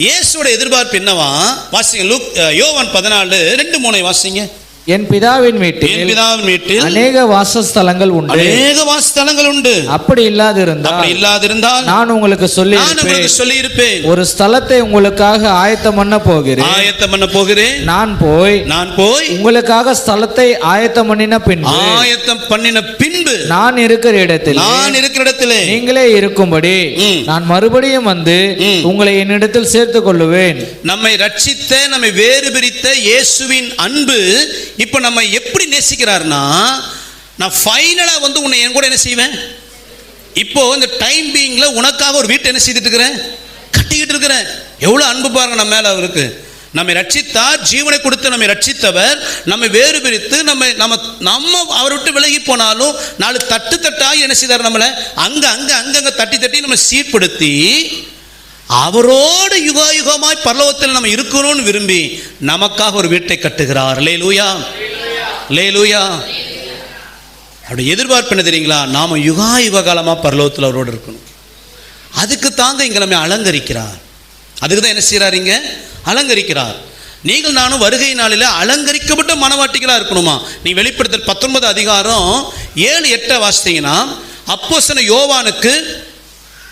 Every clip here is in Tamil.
இயேசுவோட எதிர்பார்ப்பு என்னவா? வாசிங்க லுக் அஹ், யோவான் பதினாலு ரெண்டு மூணை வாசிங்க. என் பிதாவின் என் வீட்டில் பிதாவின் வீட்டில் அநேக வாசஸ்தலங்கள் உண்டு. அநேக வாசஸ்தலங்கள் உண்டு. அப்படி இல்லாதிருந்தால் அப்படி இல்லாதிருந்தால் நான் உங்களுக்கு சொல்லி உங்களுக்கு சொல்லி இருப்பேன் ஒரு ஸ்தலத்தை உங்களுக்காக ஆயத்தம் பண்ண போகிறேன். ஆயத்தம் பண்ண போகிறேன். நான் போய் நான் போய் உங்களுக்காக ஸ்தலத்தை ஆயத்தம் பண்ணின பின்பு ஆயத்தம் பண்ணின பின்பு நான் இருக்கிற இடத்தில் நான் இருக்கிற இடத்திலே நீங்களே இருக்கும்படி. நான் மறுபடியும் வந்து. உங்களை என்னிடத்தில் சேர்த்துக் கொள்ளுவேன் நம்மை ரட்சித்த நம்மை வேறு பிரித்த இயேசுவின் அன்பு இப்போ நம்ம எப்படி நேசிக்கிறார்னா நான் ஃபைனலாக வந்து உன்னை என் கூட என்ன செய்வேன்? இப்போ இந்த டைம் பீயிங்கில் உனக்காக ஒரு வீட்டை என்ன செய்துட்டு இருக்கிறேன்? கட்டிக்கிட்டு இருக்கிறேன். எவ்வளோ அன்பு பாருங்க நம்ம மேலே அவருக்கு. நம்மை ரட்சித்தார் ஜீவனை கொடுத்து நம்மை ரட்சித்தவர். நம்மை வேறு பிரித்து நம்ம நம்ம நம்ம அவரை விட்டு விலகி போனாலும் நாலு தட்டு தட்டாக என்ன செய்தார் நம்மளை? அங்கே அங்கே அங்கங்கே தட்டி தட்டி நம்ம சீர்படுத்தி அவரோடு யுகாயுகமாய் பரலோகத்தில் நம்ம இருக்கணும்னு விரும்பி நமக்காக ஒரு வீட்டை கட்டுகிறார். லே லூயா லே லூயா அப்படி எதிர்பார்ப்பு என்ன தெரியுங்களா? நாம் யுகா யுக பரலோகத்தில் அவரோடு இருக்கணும். அதுக்கு தாங்க இங்கே நம்ம அலங்கரிக்கிறார். அதுக்கு தான் என்ன செய்றார் இங்க? அலங்கரிக்கிறார். நீங்கள் நானும் வருகை நாளில் அலங்கரிக்கப்பட்ட மனவாட்டிகளாக இருக்கணுமா? நீ வெளிப்படுத்தல் பத்தொன்பது அதிகாரம் ஏழு எட்டை வாசித்தீங்கன்னா அப்போஸ்தலன் யோவானுக்கு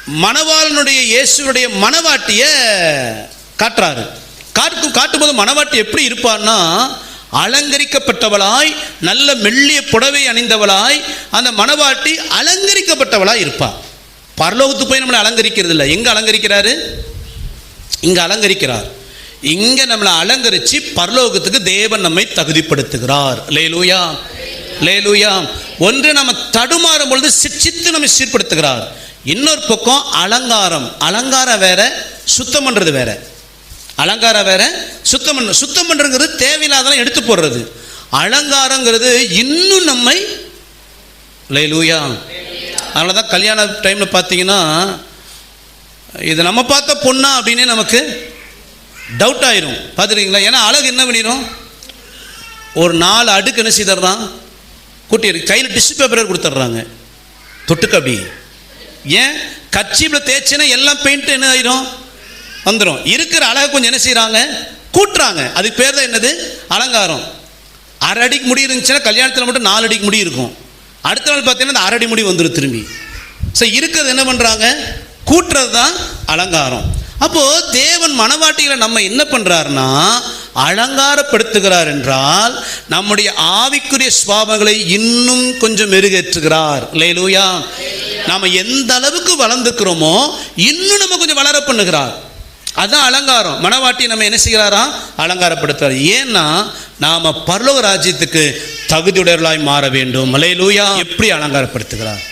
மணவாளனுடைய இயேசுடைய மணவாட்டிய காட்டுறாரு. காட்டும் காட்டும்போது மணவாட்டி எப்படி இருப்பார்னா அலங்கரிக்கப்பட்டவளாய் நல்ல மெல்லிய புடவை அணிந்தவளாய் அந்த மணவாட்டி அலங்கரிக்கப்பட்டவளாய் இருப்பா. பரலோகத்து போய் நம்மளை அலங்கரிக்கிறது இல்லை. எங்க அலங்கரிக்கிறாரு? இங்க அலங்கரிக்கிறார். இங்க நம்மளை அலங்கரிச்சு பரலோகத்துக்கு தேவன் நம்மை தகுதிப்படுத்துகிறார். லேலூயா லேலூயா ஒன்று நம்ம தடுமாறும் பொழுது சிச்சித்து நம்மை சீர்படுத்துகிறார். இன்னொரு பக்கம் அலங்காரம். அலங்காரம் வேற சுத்தம் பண்ணுறது வேற. அலங்காரம் வேற சுத்தம் பண்ண சுத்தம் பண்ணுறங்கிறது தேவையில்லாதெல்லாம் எடுத்து போடுறது. அலங்காரங்கிறது இன்னும் நம்மை லேலூயா. அதனால தான் கல்யாண டைமில் பார்த்தீங்கன்னா இது நம்ம பார்த்த பொண்ணா அப்படின்னே நமக்கு டவுட் ஆயிரும். பார்த்துருக்கீங்களா? ஏன்னா அழகு என்ன பண்ணிடும் ஒரு நாலு அடுக்கு என்ன செய்தர்றான் கூட்டி கையில் டிஷ்யூ பேப்பர் கொடுத்துட்றாங்க. தொட்டுக்கு அப்படி. ஏன்? கட்சியில் தேய்ச்சினா எல்லாம் பெயிண்ட் என்ன ஆயிரும்? வந்துடும் இருக்கிற அழகை கொஞ்சம் என்ன செய்கிறாங்க கூட்டுறாங்க. அதுக்கு பேர் தான் என்னது? அலங்காரம். அரை அடிக்கு முடி இருந்துச்சுன்னா கல்யாணத்தில் மட்டும் நாலு அடிக்கு முடி இருக்கும். அடுத்த நாள் பார்த்தீங்கன்னா அந்த அரை அடி முடி வந்துடும் திரும்பி. ஸோ இருக்கிறது என்ன பண்ணுறாங்க கூட்டுறது தான் அலங்காரம். அப்போது தேவன் மனவாட்டிகளை நம்ம என்ன பண்ணுறாருன்னா அலங்காரப்படுத்துகிறார் என்றால் நம்முடைய ஆவிக்குரிய சுவாபங்களை இன்னும் கொஞ்சம் மெருகேற்றுகிறார். லேலூயா நாம எந்த அளவுக்கு வளர்ந்துக்கிறோமோ இன்னும் நம்ம கொஞ்சம் வளர பண்ணுகிறார். அதுதான் அலங்காரம். மனவாட்டி நம்ம என்ன செய்கிறாரா? அலங்காரப்படுத்துறார் ஏன்னா நாம பரலோக ராஜ்யத்துக்கு தகுதியுடையவர்களாய் மாற வேண்டும். மலையிலூயா எப்படி அலங்காரப்படுத்துகிறார்?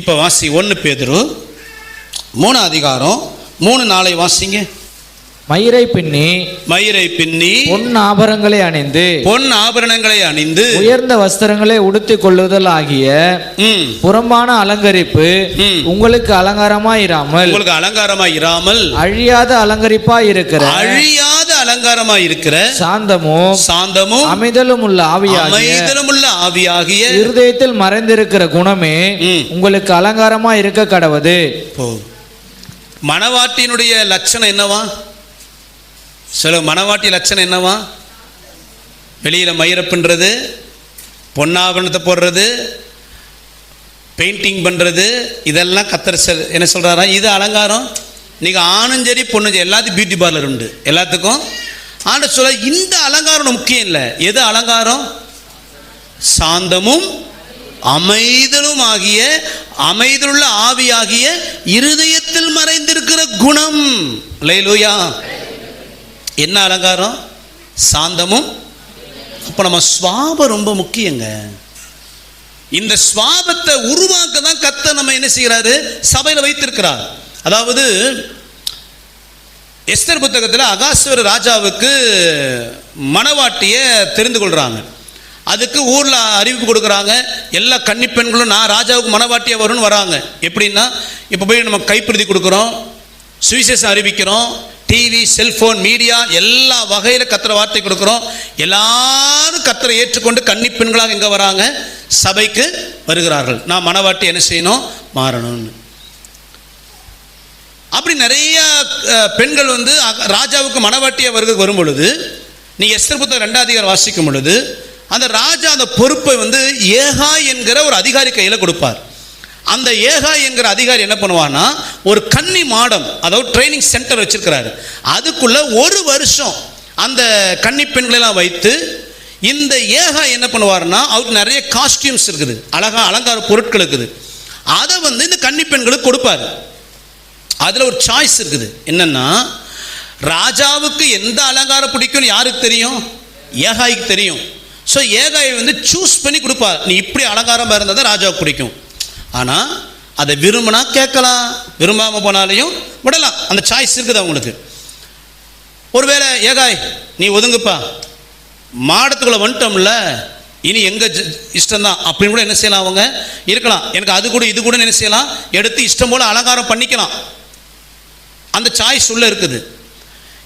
இப்போ வாசி ஒன்று பேதுரு மூணு அதிகாரம் மூணு நாளை வாசிங்க. மயிரை பின்னி மயிரை பின்னி பொன் ஆபரங்களை அணிந்து பொன் ஆபரணங்களை அணிந்து உயர்ந்த வஸ்திரங்களை உடுத்திக் கொள்ளுதல் ஆகிய புறம்பான அலங்கரிப்பு. உங்களுக்கு அலங்காரமாய் இராமல் உங்களுக்கு அலங்காரமா இராமல் அழியாத அலங்கரிப்பாய் இருக்கிற அழியாத அலங்காரமா இருக்கிற சாந்தமும் சாந்தமும் அமைதலும் உள்ள ஆவியாகிய அமைதலுமுள்ள ஆவியாகிய இருதயத்தில் மறைந்திருக்கிற குணமே. உங்களுக்கு அலங்காரமா இருக்க கடவது போ மணவாட்டியினுடைய லட்சணம் என்னவா சில மணவாட்டி லட்சணம் என்னவா? வெளியில் மயிரப்புன்றது பின்றது பொன்னாபரணத்தை போடுறது பெயிண்டிங் பண்ணுறது இதெல்லாம் கத்தர் செல் என்ன சொல்கிறாரா இது அலங்காரம். நீங்கள் ஆணும் சரி பொண்ணும் சரி எல்லாத்துக்கும் பியூட்டி பார்லர் உண்டு. எல்லாத்துக்கும். ஆண்டு சொல்ல இந்த அலங்காரம் முக்கியம் இல்லை. எது அலங்காரம்? சாந்தமும் அமைதலும் ஆகிய அமைதலுள்ள ஆவியாகிய இருதயத்தில் மறைந்திருக்கிற குணம். லேலூயா என்ன அலங்காரம்? சாந்தமும் அப்போ நம்ம சுவாபம் ரொம்ப முக்கியங்க. இந்த சுவாபத்தை உருவாக்க தான் கத்த நம்ம என்ன செய்கிறாரு சபையில் வைத்திருக்கிறார். அதாவது எஸ்தர் புத்தகத்தில் அகாஸ்வர ராஜாவுக்கு மனவாட்டியை தெரிந்து கொள்கிறாங்க அதுக்கு ஊரில் அறிவிப்பு கொடுக்குறாங்க. எல்லா கன்னி பெண்களும் நான் ராஜாவுக்கு மனவாட்டியாக வரும்னு வராங்க. எப்படின்னா இப்போ போய் நம்ம கைப்பிரதி கொடுக்குறோம் சுவிசேஷம் அறிவிக்கிறோம் டிவி செல்போன் மீடியா எல்லா வகையில் கத்திர வார்த்தை கொடுக்குறோம். எல்லாரும் கத்தரை ஏற்றுக்கொண்டு கன்னி பெண்களாக எங்கே வராங்க? சபைக்கு வருகிறார்கள். நான் மணவாட்டி என்ன செய்யணும்? மாறணும்னு. அப்படி நிறைய பெண்கள் வந்து ராஜாவுக்கு மனவாட்டியை வருது வரும் பொழுது நீ எஸ்தர் புத்தகம் ரெண்டாவது வாசிக்கும் பொழுது அந்த ராஜா அந்த பொறுப்பை வந்து ஏகா என்கிற ஒரு அதிகாரி கையில் கொடுப்பார். அந்த ஏகா என்கிற அதிகாரி என்ன பண்ணுவான்னா ஒரு கன்னி மாடம் அதாவது ட்ரைனிங் சென்டர் வச்சிருக்கிறாரு. அதுக்குள்ள ஒரு வருஷம் அந்த கன்னி பெண்களெல்லாம் வைத்து இந்த ஏகா என்ன பண்ணுவாருன்னா அவருக்கு நிறைய காஸ்டியூம்ஸ் இருக்குது. அழகா அலங்கார பொருட்கள் இருக்குது. அதை வந்து இந்த கன்னி பெண்களுக்கு கொடுப்பாரு. அதில் ஒரு சாய்ஸ் இருக்குது. என்னென்னா ராஜாவுக்கு எந்த அலங்காரம் பிடிக்கும்னு யாருக்கு தெரியும்? ஏகாய்க்கு தெரியும். ஸோ ஏகாயை வந்து சூஸ் பண்ணி கொடுப்பார். நீ இப்படி அலங்காரமாக இருந்தால் தான் ராஜாவுக்கு பிடிக்கும். ஆனால் அதை விரும்பினா கேட்கலாம். விரும்பாமல் போனாலையும் விடலாம். அந்த சாய்ஸ் இருக்குது அவங்களுக்கு. ஒருவேளை ஏகாய் நீ ஒதுங்குப்பா. மாடத்துக்குள்ளே வந்துட்டோம்ல இனி எங்கள் இஷ்டம்தான். அப்படின்னு கூட என்ன செய்யலாம் அவங்க? இருக்கலாம். எனக்கு அது கூட இது கூட என்ன செய்யலாம்? எடுத்து இஷ்டம் போல் அலங்காரம் பண்ணிக்கலாம். அந்த சாய்ஸ் உள்ள இருக்குது.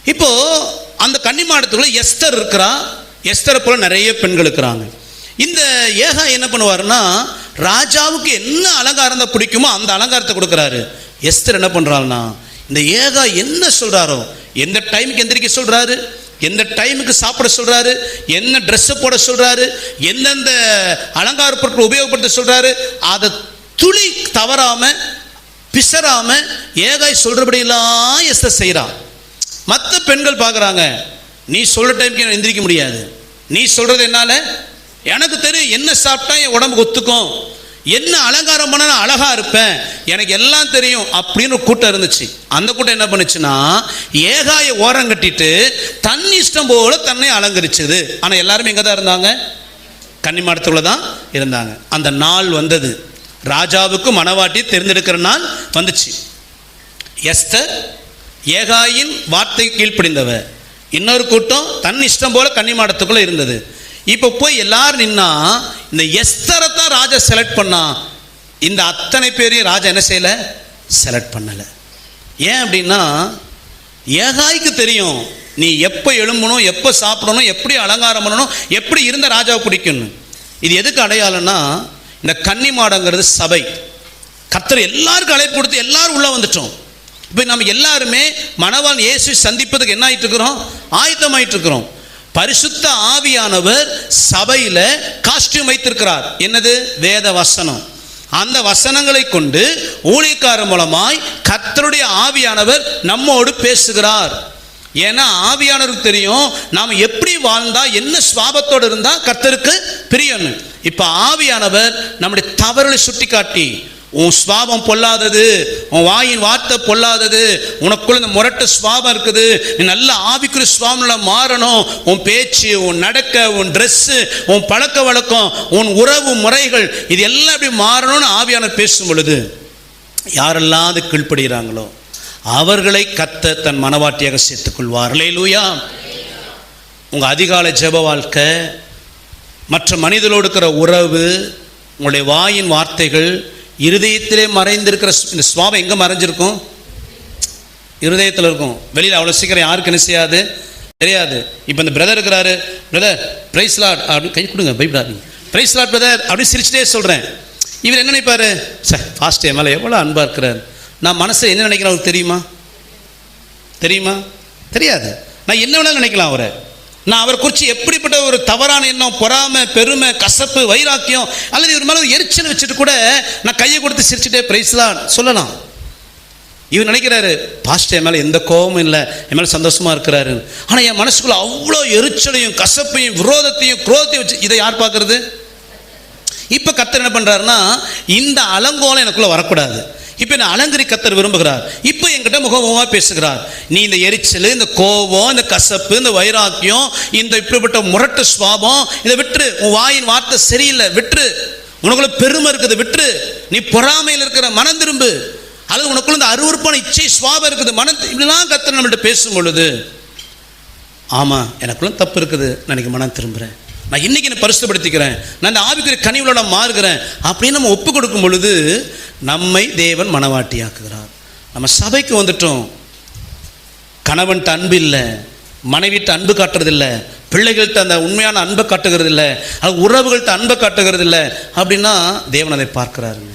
இப்போது அந்த கன்னி மாடத்துக்குள்ள எஸ்தர் இருக்கிறா எஸ்தரை போல் நிறைய பெண்கள் இருக்கிறாங்க. இந்த ஏகா என்ன பண்ணுவாருன்னா ராஜாவுக்கு என்ன அலங்காரம் தான் பிடிக்குமோ அந்த அலங்காரத்தை கொடுக்குறாரு. எஸ்தர் என்ன பண்ணுறாருன்னா இந்த ஏகா என்ன சொல்கிறாரோ எந்த டைமுக்கு எந்திரிக்க சொல்கிறாரு எந்த டைமுக்கு சாப்பிட சொல்கிறாரு என்ன ட்ரெஸ்ஸை போட சொல்கிறாரு எந்தெந்த அலங்கார பொருட்கள் உபயோகப்படுத்த சொல்கிறாரு அதை துளி தவறாமல் பிசராமல் ஏகாய் சொல்கிறபடியெல்லாம் எஸ்தர் செய்கிறான் மற்ற பெண்கள் பார்க்குறாங்க நீ சொல்கிற டைம்க்கு எந்திரிக்க முடியாது. நீ சொல்கிறது என்னால் எனக்கு தெரியும் என்ன சாப்பிட்டா என் உடம்புக்கு ஒத்துக்கும்? என்ன அலங்காரம் பண்ண நான் அழகா இருப்பேன்? எனக்கு எல்லாம் தெரியும் அப்படின்னு ஒரு கூட்டம் இருந்துச்சு. அந்த கூட்டம் என்ன பண்ணுச்சுன்னா ஏகாய ஓரம் கட்டிட்டு தன் இஷ்டம் போல தன்னை அலங்கரிச்சது. ஆனால் எல்லாருமே எங்கே தான் இருந்தாங்க? கன்னிமாடத்துக்குள்ள தான் இருந்தாங்க. அந்த நாள் வந்தது. ராஜாவுக்கு மனவாட்டி தேர்ந்தெடுக்கிற நாள் வந்துச்சு. எஸ்தர் ஏகாயின் வார்த்தை கீழ்ப்படிந்தவ இன்னொரு கூட்டம் தன் இஷ்டம் போல கன்னிமாடத்துக்குள்ள இருந்தது. இப்போ போய் எல்லாரும் நின்னா இந்த எஸ்தரை தான் ராஜா செலக்ட் பண்ணா. இந்த அத்தனை பேரையும் ராஜா என்ன செய்யல? செலக்ட் பண்ணலை. ஏன் அப்படின்னா ஏகாய்க்கு தெரியும் நீ எப்போ எழும்பணும் எப்போ சாப்பிடணும் எப்படி அலங்காரம் பண்ணணும் எப்படி இருந்த ராஜாவை பிடிக்கணும் இது எதுக்கு அடையாளம்னா இந்த கன்னி மாடங்கிறது சபை. கத்தர் எல்லாருக்கும் அழைப்பு கொடுத்து எல்லாரும் உள்ளே வந்துட்டோம். இப்போ நம்ம எல்லாருமே மணவான் இயேசு சந்திப்பதுக்கு என்ன ஆகிட்டு இருக்கிறோம்? ஆயத்தமாயிட்டு இருக்கிறோம். பரிசுத்த ஆவியானவர் சபையில காஸ்டியூம் வைத்திருக்கிறார். என்னது? வேத வசனம். அந்த வசனங்களை கொண்டு ஊழியக்காரர் மூலமாய் கர்த்தருடைய ஆவியானவர் நம்மோடு பேசுகிறார். ஏன்னா ஆவியானவருக்கு தெரியும் நாம் எப்படி வாழ்ந்தா என்ன சுவாபத்தோடு இருந்தால் கர்த்தருக்கு பிரியம்னு இப்போ ஆவியானவர் நம்முடைய தவறுகளை சுட்டிக்காட்டி உன் சுவாபம் பொல்லாதது உன் வாயின் வார்த்தை பொல்லாதது உனக்குள்ள இந்த முரட்டு சுவாபம் இருக்குது நீ நல்ல ஆவிக்குரிய சுவாமில் மாறணும். உன் பேச்சு உன் நடக்க உன் ட்ரெஸ்ஸு உன் பழக்க வழக்கம் உன் உறவு முறைகள் இது எல்லாம் இப்படி மாறணும்னு ஆவியான பேசும் பொழுது யாரெல்லாம் அது கீழ்ப்படுகிறாங்களோ அவர்களை கத்த தன் மனவாட்டியாக சேர்த்துக்கொள்வார் லூயா உங்கள் அதிகாலை ஜெப வாழ்க்கை மற்ற மனிதர்களோடு இருக்கிற உறவு உங்களுடைய வாயின் வார்த்தைகள் இருதயத்திலே மறைந்திருக்கிற இந்த சுவாபம் எங்கே மறைஞ்சிருக்கும்? இருதயத்தில் இருக்கும். வெளியில் அவ்வளோ சீக்கிரம் யாருக்கு என்ன செய்யாது? தெரியாது. இப்போ இந்த பிரதர் இருக்கிறாரு. பிரதர் பிரைஸ் லாட் அப்படி கை கொடுங்க பயப்படாதீங்க. பிரைஸ் லாட் பிரதர் அப்படி சிரிச்சிட்டே சொல்கிறேன் இவர் என்ன நினைப்பார்? சார் ஃபாஸ்ட் என் மேலே எவ்வளோ அன்பாக இருக்கிறார். நான் மனசில் என்ன நினைக்கிறேன் அவருக்கு தெரியுமா? தெரியுமா? தெரியாது. நான் என்ன வேணாலும் நினைக்கலாம் அவரை. நான் அவரை குறித்து எப்படிப்பட்ட ஒரு தவறான எண்ணம் பொறாமை பெருமை கசப்பு வைராக்கியம் அல்லது இவர் மேலே எரிச்சல் வச்சுட்டு கூட நான் கையை கொடுத்து சிரிச்சுட்டே பிரைஸ் தான் சொல்லலாம். இவர் நினைக்கிறாரு பாஸ்ட் என் மேலே எந்த கோபமும் இல்லை. என் மேலே சந்தோஷமாக இருக்கிறாரு. ஆனால் என் மனசுக்குள்ள அவ்வளோ எரிச்சலையும் கசப்பையும் விரோதத்தையும் குரோதத்தையும் வச்சு இதை யார் பார்க்குறது? இப்போ கத்தர் என்ன பண்ணுறாருன்னா இந்த அலங்கோலம் எனக்குள்ளே வரக்கூடாது. இப்போ என்ன அலங்கரி கத்தர் விரும்புகிறார். இப்போ என்கிட்ட முகமுகமாக பேசுகிறார். நீ இந்த எரிச்சல் இந்த கோபம் இந்த கசப்பு இந்த வைராக்கியம் இந்த இப்படிப்பட்ட முரட்டு சுவாபம் இதை விட்டுரு. உன் வாயின் வார்த்தை சரியில்லை விட்டுரு. உனக்குள்ள பெருமை இருக்குது விட்டுரு. நீ பொறாமையில் இருக்கிற மனம் திரும்பு. அல்லது உனக்குள்ள இந்த அருவருப்பான இச்சை சுவாபம் இருக்குது மனம் இப்படிலாம் கத்தர் நம்மள்கிட்ட பேசும் பொழுது ஆமாம் எனக்குள்ள தப்பு இருக்குது நான் மனம் திரும்புகிறேன் நான் இன்றைக்கி என்னை பரிசுப்படுத்திக்கிறேன் நான் இந்த ஆவிக்குரிய கனிவுகளோட மாறுகிறேன். அப்படின்னு நம்ம ஒப்பு கொடுக்கும் பொழுது நம்மை தேவன் மனவாட்டியாக்குகிறார். நம்ம சபைக்கு வந்துட்டோம். கணவன்கிட்ட அன்பு இல்லை. மனைவிட்ட அன்பு காட்டுறதில்ல. பிள்ளைகள்கிட்ட அந்த உண்மையான அன்பை காட்டுகிறது இல்லை அது உறவுகள்கிட்ட அன்பை காட்டுகிறது இல்லை அப்படின்னா தேவன் அதை பார்க்குறாருங்க.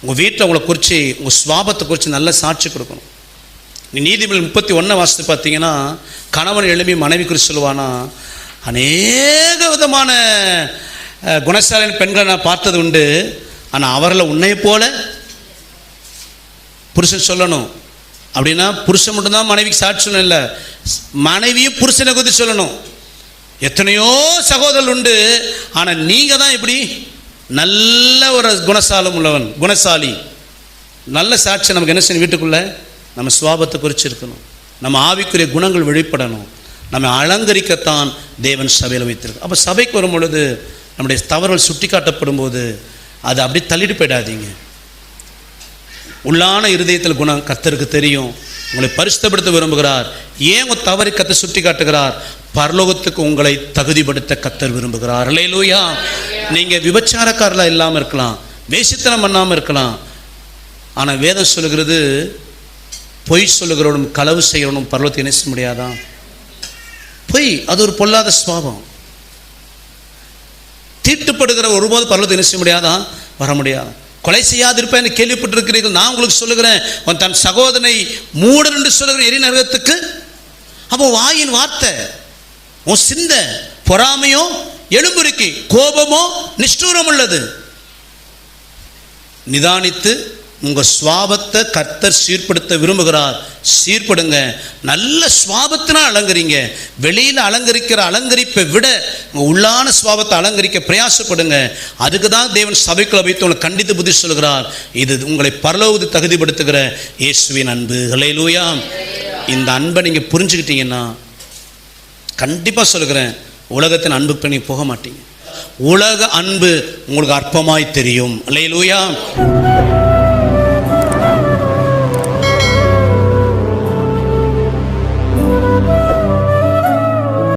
உங்கள் வீட்டில் உங்களை குறித்து உங்கள் சுவாபத்தை குறித்து நல்ல சாட்சி கொடுக்கணும். நீ முப்பத்தி ஒன்றை வாசித்து பார்த்தீங்கன்னா கணவன் எழுப்பி மனைவி குறித்து சொல்லுவானா அநேக விதமான குணசாலின் பெண்களை நான் பார்த்தது உண்டு. ஆனால் அவரில் உன்னை போல புருஷன் சொல்லணும். அப்படின்னா புருஷன் மட்டும்தான் மனைவிக்கு சாட்சி சொல்லணும் இல்லை. மனைவியும் புருஷனை குறித்து சொல்லணும். எத்தனையோ சகோதரர் உண்டு. ஆனால் நீங்கள் தான் இப்படி நல்ல ஒரு குணசாலம் உள்ளவன் குணசாலி. நல்ல சாட்சி நமக்கு என்ன செய்யணும் வீட்டுக்குள்ளே? நம்ம சுவாபத்தை குறித்து இருக்கணும் நம்ம ஆவிக்குரிய குணங்கள் வெளிப்படணும். நம்ம அலங்கரிக்கத்தான் தேவன் சபையில் வைத்திருக்கு அப்போ சபைக்கு வரும் பொழுது நம்முடைய தவறுகள் சுட்டி காட்டப்படும் போது அதை அப்படியே தள்ளிட்டு போயிடாதீங்க. உள்ளான இருதயத்தில் குணம் கத்தருக்கு தெரியும். உங்களை பரிசுத்தப்படுத்த விரும்புகிறார். ஏன் உங்கள் தவறை கத்தை சுட்டி காட்டுகிறார் பரலோகத்துக்கு உங்களை தகுதிப்படுத்த கத்தர் விரும்புகிறார். அல்லேலூயா நீங்கள் விபச்சாரக்காரலாக இல்லாமல் இருக்கலாம். வேசித்தனம் பண்ணாமல் இருக்கலாம். ஆனால் வேதம் சொல்லுகிறது பொய் சொல்லுகிறவனும் களவு செய்கிறவனும் பரலோகத்தை இணைச்ச முடியாதான். பொய் அது ஒரு பொல்லாத சுவாபம் தீட்டுப்படுகிற ஒருபோது பருவத்தை என்ன செய்ய முடியாதா? வர முடியாது. கொலை செய்யாதிருப்பேன் கேள்விப்பட்டிருக்கிறீர்கள். நான் உங்களுக்கு சொல்லுகிறேன். உன் தன் சகோதரனை மூடன் என்று சொல்லுகிற எரிநரகத்துக்கு அப்போ வாயின் வார்த்தை உன் சிந்த பொறாமையோ எலும்புருக்கி கோபமோ நிஷ்டூரம் உள்ளது. நிதானித்து உங்கள் சுவாபத்தை கர்த்தர் சீர்படுத்த விரும்புகிறார். சீர்படுங்க. நல்ல சுவாபத்தினால் அலங்கரிங்க. வெளியில் அலங்கரிக்கிற அலங்கரிப்பை விட உங்கள் உள்ளான சுவாபத்தை அலங்கரிக்க பிரயாசப்படுங்க. அதுக்கு தான் தேவன் சபைக்குள்ள வைத்து உங்களை கண்டித்து புத்தி சொல்கிறார் இது உங்களை பரலோவது தகுதிப்படுத்துகிற இயேசுவின் அன்பு. ஹalleluya இந்த அன்பை நீங்கள் புரிஞ்சுக்கிட்டீங்கன்னா கண்டிப்பாக சொல்கிறேன் உலகத்தின் அன்புக்கு நீங்கள் போக மாட்டீங்க. உலக அன்பு உங்களுக்கு அற்பமாய் தெரியும். இல்லையிலூயா